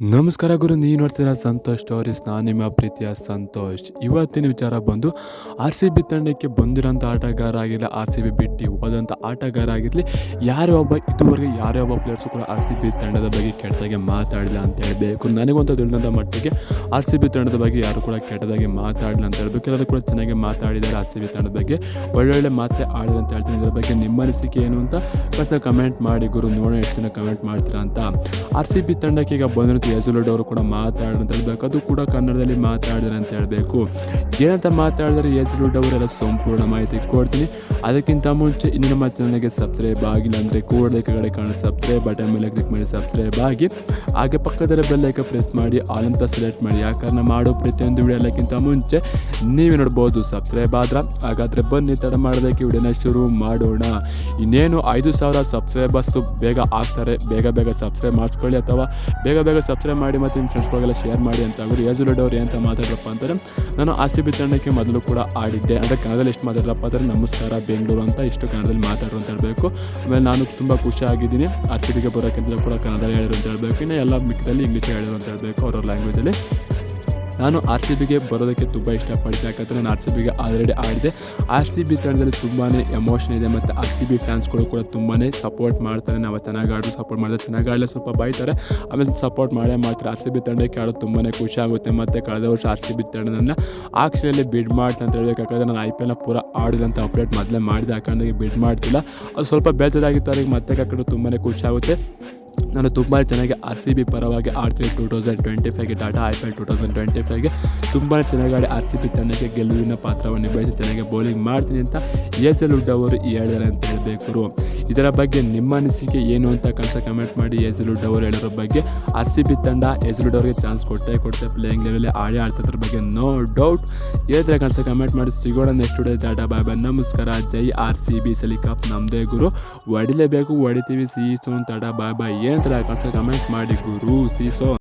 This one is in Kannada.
ನಮಸ್ಕಾರ ಗುರು ನೀವು ನೋಡ್ತೀರಾ ಸಂತೋಷ್ ಸ್ಟೋರೀಸ್ ನಾನು ನಿಮ್ಮ ಪ್ರೀತಿಯ ಸಂತೋಷ್. ಇವತ್ತಿನ ವಿಚಾರ ಬಂದು ಆರ್ ಸಿ ಬಿ ತಂಡಕ್ಕೆ ಬಂದಿರೋಂಥ ಆಟಗಾರ ಆಗಿರಲಿ ಆರ್ ಸಿ ಬಿ ಬಿಟ್ಟು ಹೋದಂಥ ಆಟಗಾರ ಆಗಿರಲಿ, ಯಾರೇ ಒಬ್ಬ, ಇದುವರೆಗೆ ಯಾರೇ ಒಬ್ಬ ಪ್ಲೇಯರ್ಸು ಕೂಡ ಆರ್ ಸಿ ಬಿ ತಂಡದ ಬಗ್ಗೆ ಕೆಟ್ಟದಾಗೆ ಮಾತಾಡಿಲ್ಲ ಅಂತ ಹೇಳಬೇಕು. ನನಗಂತ ತಿಳಿದಂಥ ಮಟ್ಟಿಗೆ ಆರ್ ಸಿ ಬಿ ತಂಡದ ಬಗ್ಗೆ ಯಾರು ಕೂಡ ಕೆಟ್ಟದಾಗಿ ಮಾತಾಡಿಲ್ಲ ಅಂತ ಹೇಳಬೇಕು. ಎಲ್ಲರೂ ಕೂಡ ಚೆನ್ನಾಗಿ ಮಾತಾಡಿದ್ದಾರೆ ಆರ್ ಸಿ ಬಿ ತಂಡದ ಬಗ್ಗೆ. ಒಳ್ಳೊಳ್ಳೆ ಮಾತೇ ಆಡಿದೆ ಅಂತ ಹೇಳ್ತೀನಿ. ಇದರ ಬಗ್ಗೆ ನಿಮ್ಮ ಅನಿಸಿಕೆ ಏನು ಅಂತ ಕಮೆಂಟ್ ಮಾಡಿ ಗುರು. ನೋಡೋಣ, ಎಷ್ಟು ಜನ ಕಮೆಂಟ್ ಮಾಡ್ತೀರಾ ಅಂತ. ಆರ್ ಸಿ ಬಿ ತಂಡಕ್ಕೆ ಈಗ ಬಂದಿರೋ ಯಜುಲಡ್ ಅವರು ಕೂಡ ಮಾತಾಡೋಣ ಅಂತ ಹೇಳ್ಬೇಕು. ಅದು ಕೂಡ ಕನ್ನಡದಲ್ಲಿ ಮಾತಾಡಿದ್ರೆ ಅಂತ ಹೇಳಬೇಕು. ಏನಂತ ಮಾತಾಡಿದ್ರೆ ಯಜುಲಡ್ ಅವರೆಲ್ಲ ಸಂಪೂರ್ಣ ಮಾಹಿತಿ ಕೊಡ್ತೀನಿ. ಅದಕ್ಕಿಂತ ಮುಂಚೆ ಇನ್ನು ನಮ್ಮ ಚಾನಲ್ಗೆ ಸಬ್ಸ್ಕ್ರೈಬ್ ಆಗಿಲ್ಲ ಅಂದರೆ ಕೂಡಲೇ ಕೆಳಗಡೆ ಕಾಣೋ ಸಬ್ಸ್ಕ್ರೈಬ್ ಬಟನ್ ಮೇಲೆ ಕ್ಲಿಕ್ ಮಾಡಿ, ಸಬ್ಸ್ಕ್ರೈಬ್ ಆಗಿ. ಹಾಗೆ ಪಕ್ಕದಲ್ಲಿ ಬೆಲ್ಲೈಕ ಪ್ರೆಸ್ ಮಾಡಿ, ಆಲ್ ಸೆಲೆಕ್ಟ್ ಮಾಡಿ. ಯಾಕಂದ್ರೆ ಮಾಡೋ ಪ್ರತಿಯೊಂದು ವಿಡಿಯೋ ಎಲ್ಲಕ್ಕಿಂತ ಮುಂಚೆ ನೀವೇ ನೋಡ್ಬೋದು, ಸಬ್ಸ್ಕ್ರೈಬ್ ಆದ್ರೆ. ಹಾಗಾದರೆ ಬನ್ನಿ, ತಡ ಮಾಡೋದಕ್ಕೆ ವಿಡಿಯೋನ ಶುರು ಮಾಡೋಣ. ಇನ್ನೇನು ಐದು ಸಾವಿರ ಸಬ್ಸ್ಕ್ರೈಬರ್ಸು ಬೇಗ ಆಗ್ತಾರೆ. ಬೇಗ ಬೇಗ ಸಬ್ಸ್ಕ್ರೈಬ್ ಮಾಡಿಸ್ಕೊಳ್ಳಿ ಅಥವಾ ಬೇಗ ಬೇಗ ಸಬ್ಸ್ಕ್ರೈಬ್ ಮಾಡಿ ಮತ್ತು ನಿಮ್ಮ ಫ್ರೆಂಡ್ಸ್ಗಳಿಗೆಲ್ಲ ಶೇರ್ ಮಾಡಿ ಅಂತ ಅವರು ಯಜುಲಡ್ ಅವ್ರು ಏನಂತ ಮಾತಾಡ್ರಪ್ಪ ಅಂತಾರೆ ನಾನು ಆರ್ ಸಿ ತಂಡಕ್ಕೆ ಮೊದಲು ಕೂಡ ಆಡಿದ್ದೆ. ಅಂದರೆ ಕನ್ನಡದಲ್ಲಿ ಎಷ್ಟು ಮಾತಾಡ್ರಪ್ಪ ಅಂದರೆ ನಮಸ್ಕಾರ, ಬೆಂಗಳೂರು ಅಂತ ಇಷ್ಟು ಕನ್ನಡದಲ್ಲಿ ಮಾತಾಡೋ ಅಂತ ಹೇಳಬೇಕು. ಆಮೇಲೆ ನಾನು ತುಂಬ ಖುಷಿಯಾಗಿದ್ದೀನಿ ಆರ್ ಸಿ ಬಿಗೆ ಬರೋಕ್ಕಿಂತ ಕೂಡ ಕನ್ನಡ ಹೇಳಿರು ಅಂತ ಹೇಳಬೇಕು. ಇನ್ನು ಎಲ್ಲ ಮಿಕ್ಕದಲ್ಲಿ ಇಂಗ್ಲೀಷ್ ಹೇಳಿರು ಅಂತ ಹೇಳಬೇಕು ಅವ್ರವ್ರ ಲ್ಯಾಂಗ್ವೇಜಲ್ಲಿ ನಾನು ಆರ್ ಸಿ ಬಿಗೆ ಬರೋದಕ್ಕೆ ತುಂಬ ಇಷ್ಟಪಡ್ತೀನಿ ಯಾಕಂದರೆ ನಾನು ಆರ್ ಸಿ ಬಿಗೆ ಆಲ್ರೆಡಿ ಆಡಿದೆ. ಆರ್ ಸಿ ಬಿ ತಂಡದಲ್ಲಿ ತುಂಬಾ ಎಮೋಷನ್ ಇದೆ ಮತ್ತು ಆರ್ ಸಿ ಬಿ ಫ್ಯಾನ್ಸ್ಗಳು ಕೂಡ ತುಂಬಾ ಸಪೋರ್ಟ್ ಮಾಡ್ತಾರೆ. ನಾವು ಚೆನ್ನಾಗಿ ಆಡೋದು ಸಪೋರ್ಟ್ ಮಾಡಿದ್ರೆ ಚೆನ್ನಾಗಿ ಆಡಲಿ ಸ್ವಲ್ಪ ಬೈತಾರೆ. ಆಮೇಲೆ ಸಪೋರ್ಟ್ ಮಾಡೇ ಮಾಡ್ತಾರೆ. ಆರ್ ಸಿ ಬಿ ತಂಡಕ್ಕೆ ಆಡೋದು ತುಂಬಾ ಖುಷಿ ಆಗುತ್ತೆ. ಮತ್ತು ಕಳೆದ ವರ್ಷ ಆರ್ ಸಿ ಬಿ ತಂಡನನ್ನು ಆಕ್ಷನಲ್ಲಿ ಬಿಡ್ ಮಾಡ್ತಾ ಅಂತ ಹೇಳಬೇಕು. ಯಾಕಂದರೆ ನಾನು ಐ ಪಿ ಎಲ್ನ ಪೂರ ಆಡಿದಂಥ ಅಪ್ಡೇಟ್ ಮೊದಲೇ ಮಾಡಿದೆ. ಯಾಕಂದ್ರೆ ಬಿಡ್ ಮಾಡ್ತಿಲ್ಲ. ಅದು ಸ್ವಲ್ಪ ಬೇಜಾರಾಗಿತ್ತು ಅವ್ರಿಗೆ. ಮತ್ತೆ ಕಾಕೊಂಡು ತುಂಬಾ ಖುಷಿ ಆಗುತ್ತೆ. ನಾನು ತುಂಬ ಚೆನ್ನಾಗಿ ಆರ್ ಸಿ ಬಿ ಪರವಾಗಿ ಆಡ್ತೀನಿ two thousand twenty ಫೈವ್ಗೆ Tata I P L two thousand twenty ಫೈವ್ಗೆ ತುಂಬ ಚೆನ್ನಾಗಿ ಆಡಿ ಆರ್ ಸಿ ಬಿ ತಂಡಕ್ಕೆ ಗೆಲುವಿನ ಪಾತ್ರವನ್ನು ನಿಭಾಯಿಸಿ ಚೆನ್ನಾಗಿ ಬೌಲಿಂಗ್ ಮಾಡ್ತೀನಿ ಅಂತ ಎಸ್ ಎಲ್ ಉಡ್ ಅವರು ಹೇಳಿದ್ದಾರೆ ಅಂತ ಹೇಳಬೇಕು. ಇದರ ಬಗ್ಗೆ ನಿಮ್ಮ ಅನಿಸಿಕೆ ಏನು ಅಂತ ಕನಸ ಕಮೆಂಟ್ ಮಾಡಿ. ಎಸ್ಲುಡ್ ಅವರು ಹೇಳಿರೋ ಬಗ್ಗೆ ಆರ್ ಸಿ ಬಿ ತಂಡ ಎಸ್ಲುಡ್ ಅವರಿಗೆ ಚಾನ್ಸ್ ಕೊಟ್ಟೆ ಕೊಟ್ಟೆ ಪ್ಲೇಯಿಂಗ್ ಲೆವೆಲ್ಲಿ ಆಡಿ ಆಡ್ತಿದ್ರ ಬಗ್ಗೆ ನೋ ಡೌಟ್ ಹೇಳಿದ್ರೆ ಕನಸ ಕಮೆಂಟ್ ಮಾಡಿ. ಸಿಗೋಣ next day tata, bye bye ನಮಸ್ಕಾರ. ಜೈ ಆರ್ ಸಿ ಬಿ ಸಲಿ ಕಪ್ ನಮ್ಮದೇ ಗುರು. ಹೊಡಿಲೇಬೇಕು, ಹೊಡಿತೀವಿ ಸೀಸೋನ್ ಟಾಟಾ, ಬಾಯ್ ಬಾಯ್. ಏನಂತಾರೆ ಕನಸ ಕಮೆಂಟ್ ಮಾಡಿ ಗುರು ಸೀಸೋ